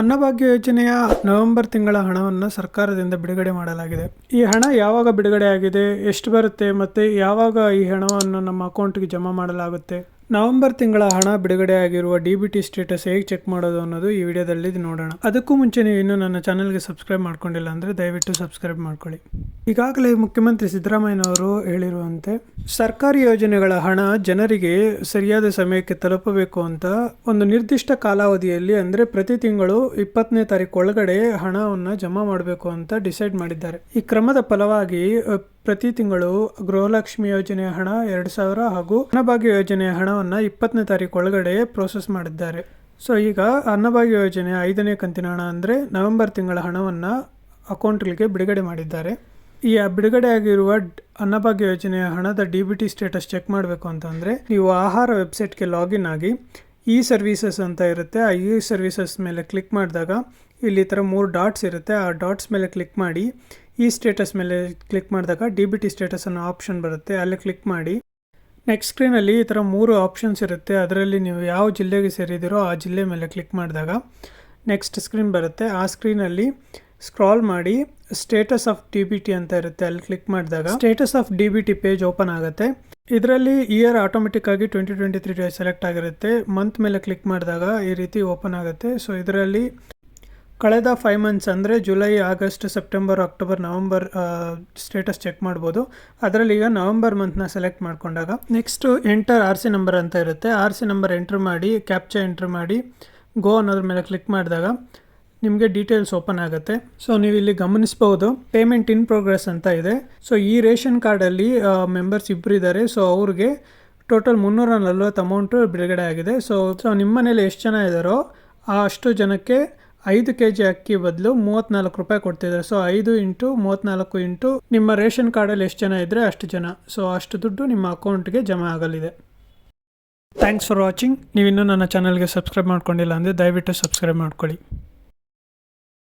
ಅನ್ನಭಾಗ್ಯ ಯೋಜನೆಯ ನವೆಂಬರ್ ತಿಂಗಳ ಹಣವನ್ನು ಸರ್ಕಾರದಿಂದ ಬಿಡುಗಡೆ ಮಾಡಲಾಗಿದೆ. ಈ ಹಣ ಯಾವಾಗ ಬಿಡುಗಡೆ ಆಗಿದೆ ಎಷ್ಟು ಬರುತ್ತೆ ಮತ್ತು ಯಾವಾಗ ಈ ಹಣವನ್ನು ನಮ್ಮ ಅಕೌಂಟ್ಗೆ ಜಮಾ ಮಾಡಲಾಗುತ್ತೆ? ನವೆಂಬರ್ ತಿಂಗಳ ಹಣ ಬಿಡುಗಡೆ ಆಗಿರುವ ಡಿ ಬಿ ಟಿ ಸ್ಟೇಟಸ್ ಹೇಗೆ ಚೆಕ್ ಮಾಡೋದು ಅನ್ನೋದು ಈ ವಿಡಿಯೋದಲ್ಲಿ ನೋಡೋಣ. ಅದಕ್ಕೂ ಮುಂಚೆ ನೀವು ಇನ್ನೂ ನನ್ನ ಚಾನಲ್ಗೆ ಸಬ್ಸ್ಕ್ರೈಬ್ ಮಾಡ್ಕೊಂಡಿಲ್ಲ ಅಂದರೆ ದಯವಿಟ್ಟು ಸಬ್ಸ್ಕ್ರೈಬ್ ಮಾಡ್ಕೊಳ್ಳಿ. ಈಗಾಗಲೇ ಮುಖ್ಯಮಂತ್ರಿ ಸಿದ್ದರಾಮಯ್ಯನವರು ಹೇಳಿರುವಂತೆ, ಸರ್ಕಾರಿ ಯೋಜನೆಗಳ ಹಣ ಜನರಿಗೆ ಸರಿಯಾದ ಸಮಯಕ್ಕೆ ತಲುಪಬೇಕು ಅಂತ ಒಂದು ನಿರ್ದಿಷ್ಟ ಕಾಲಾವಧಿಯಲ್ಲಿ, ಅಂದರೆ ಪ್ರತಿ ತಿಂಗಳು ಇಪ್ಪತ್ತನೇ ತಾರೀಕು ಒಳಗಡೆ ಹಣವನ್ನು ಜಮಾ ಮಾಡಬೇಕು ಅಂತ ಡಿಸೈಡ್ ಮಾಡಿದ್ದಾರೆ. ಈ ಕ್ರಮದ ಫಲವಾಗಿ ಪ್ರತಿ ತಿಂಗಳು ಗೃಹಲಕ್ಷ್ಮಿ ಯೋಜನೆಯ ಹಣ ಎರಡು ಸಾವಿರ ಹಾಗೂ ಅನ್ನಭಾಗ್ಯ ಯೋಜನೆಯ ಹಣವನ್ನು ಇಪ್ಪತ್ತನೇ ತಾರೀಕು ಒಳಗಡೆ ಪ್ರೋಸೆಸ್ ಮಾಡಿದ್ದಾರೆ. ಸೊ ಈಗ ಅನ್ನಭಾಗ್ಯ ಯೋಜನೆ ಐದನೇ ಕಂತಿನ ಹಣ ಅಂದರೆ ನವೆಂಬರ್ ತಿಂಗಳ ಹಣವನ್ನು ಅಕೌಂಟ್ಗಳಿಗೆ ಬಿಡುಗಡೆ ಮಾಡಿದ್ದಾರೆ. ಈ ಬಿಡುಗಡೆ ಆಗಿರುವ ಅನ್ನಭಾಗ್ಯ ಯೋಜನೆಯ ಹಣದ D B T status check ಮಾಡಬೇಕು ಅಂತಂದರೆ ನೀವು ಆಹಾರ ವೆಬ್ಸೈಟ್ಗೆ ಲಾಗಿನ್ ಆಗಿ ಇ ಸರ್ವೀಸಸ್ ಅಂತ ಇರುತ್ತೆ. ಆ ಇ ಸರ್ವೀಸಸ್ ಮೇಲೆ ಕ್ಲಿಕ್ ಮಾಡಿದಾಗ ಇಲ್ಲಿ ಈ ಥರ ಮೂರು ಡಾಟ್ಸ್ ಇರುತ್ತೆ. ಆ ಡಾಟ್ಸ್ ಮೇಲೆ ಕ್ಲಿಕ್ ಮಾಡಿ ಈ ಸ್ಟೇಟಸ್ ಮೇಲೆ ಕ್ಲಿಕ್ ಮಾಡಿದಾಗ ಡಿ ಬಿ ಟಿ ಸ್ಟೇಟಸ್ ಅನ್ನೋ ಆಪ್ಷನ್ ಬರುತ್ತೆ. ಅಲ್ಲಿ ಕ್ಲಿಕ್ ಮಾಡಿ. ನೆಕ್ಸ್ಟ್ ಸ್ಕ್ರೀನಲ್ಲಿ ಈ ಥರ ಮೂರು ಆಪ್ಷನ್ಸ್ ಇರುತ್ತೆ. ಅದರಲ್ಲಿ ನೀವು ಯಾವ ಜಿಲ್ಲೆಗೆ ಸೇರಿದಿರೋ ಆ ಜಿಲ್ಲೆ ಮೇಲೆ ಕ್ಲಿಕ್ ಮಾಡಿದಾಗ ನೆಕ್ಸ್ಟ್ ಸ್ಕ್ರೀನ್ ಬರುತ್ತೆ. ಆ ಸ್ಕ್ರೀನಲ್ಲಿ ಸ್ಕ್ರಾಲ್ ಮಾಡಿ status of D B T ಅಂತ ಇರುತ್ತೆ. ಅಲ್ಲಿ ಕ್ಲಿಕ್ ಮಾಡಿದಾಗ status of D B T page open ಆಗುತ್ತೆ. ಇದರಲ್ಲಿ ಇಯರ್ ಆಟೋಮೆಟಿಕ್ ಆಗಿ ಟ್ವೆಂಟಿ ಟ್ವೆಂಟಿ ತ್ರೀ ಸೆಲೆಕ್ಟ್ ಆಗಿರುತ್ತೆ. ಮಂತ್ ಮೇಲೆ ಕ್ಲಿಕ್ ಮಾಡಿದಾಗ ಈ ರೀತಿ ಓಪನ್ ಆಗುತ್ತೆ. ಸೊ ಇದರಲ್ಲಿ ಕಳೆದ ಫೈವ್ ಮಂತ್ಸ್ ಅಂದರೆ July August September October November status check ಮಾಡ್ಬೋದು. ಅದರಲ್ಲಿ ಈಗ ನವಂಬರ್ ಮಂತ್ನ ಸೆಲೆಕ್ಟ್ ಮಾಡ್ಕೊಂಡಾಗ next enter R C number ಅಂತ ಇರುತ್ತೆ. ಆರ್ ಸಿ ನಂಬರ್ ಎಂಟ್ರ್ ಮಾಡಿ ಕ್ಯಾಪ್ಚಾ ಎಂಟ್ರ್ ಮಾಡಿ ಗೋ ಅನ್ನೋದ್ರ ಮೇಲೆ ಕ್ಲಿಕ್ ಮಾಡಿದಾಗ ನಿಮಗೆ ಡೀಟೇಲ್ಸ್ ಓಪನ್ ಆಗುತ್ತೆ. ಸೊ ನೀವು ಇಲ್ಲಿ ಗಮನಿಸಬಹುದು ಪೇಮೆಂಟ್ ಇನ್ ಪ್ರೋಗ್ರೆಸ್ ಅಂತ ಇದೆ. ಸೊ ಈ ರೇಷನ್ ಕಾರ್ಡಲ್ಲಿ ಮೆಂಬರ್ಸ್ ಇಬ್ಬರು ಇದ್ದಾರೆ ಸೊ ಅವ್ರಿಗೆ ಟೋಟಲ್ ಮುನ್ನೂರ ನಲ್ವತ್ತು ಅಮೌಂಟು ಬಿಡುಗಡೆ ಆಗಿದೆ. ಸೊ ಸೊ ನಿಮ್ಮ ಮನೇಲಿ ಎಷ್ಟು ಜನ ಇದ್ದಾರೋ ಅಷ್ಟು ಜನಕ್ಕೆ ಐದು ಕೆ ಜಿ ಅಕ್ಕಿ ಬದಲು ಮೂವತ್ತ್ನಾಲ್ಕು ರೂಪಾಯಿ ಕೊಡ್ತಿದ್ದಾರೆ. ಸೊ ಐದು ಇಂಟು ಮೂವತ್ತ್ನಾಲ್ಕು ಇಂಟು ನಿಮ್ಮ ರೇಷನ್ ಕಾರ್ಡಲ್ಲಿ ಎಷ್ಟು ಜನ ಇದ್ದರೆ ಅಷ್ಟು ಜನ. ಸೊ ಅಷ್ಟು ದುಡ್ಡು ನಿಮ್ಮ ಅಕೌಂಟ್ಗೆ ಜಮಾ ಆಗಲಿದೆ. ಥ್ಯಾಂಕ್ಸ್ ಫಾರ್ ವಾಚಿಂಗ್ ನೀವು ಇನ್ನೂ ನನ್ನ ಚಾನಲ್ಗೆ ಸಬ್ಸ್ಕ್ರೈಬ್ ಮಾಡ್ಕೊಂಡಿಲ್ಲ ಅಂದರೆ ದಯವಿಟ್ಟು ಸಬ್ಸ್ಕ್ರೈಬ್ ಮಾಡ್ಕೊಳ್ಳಿ.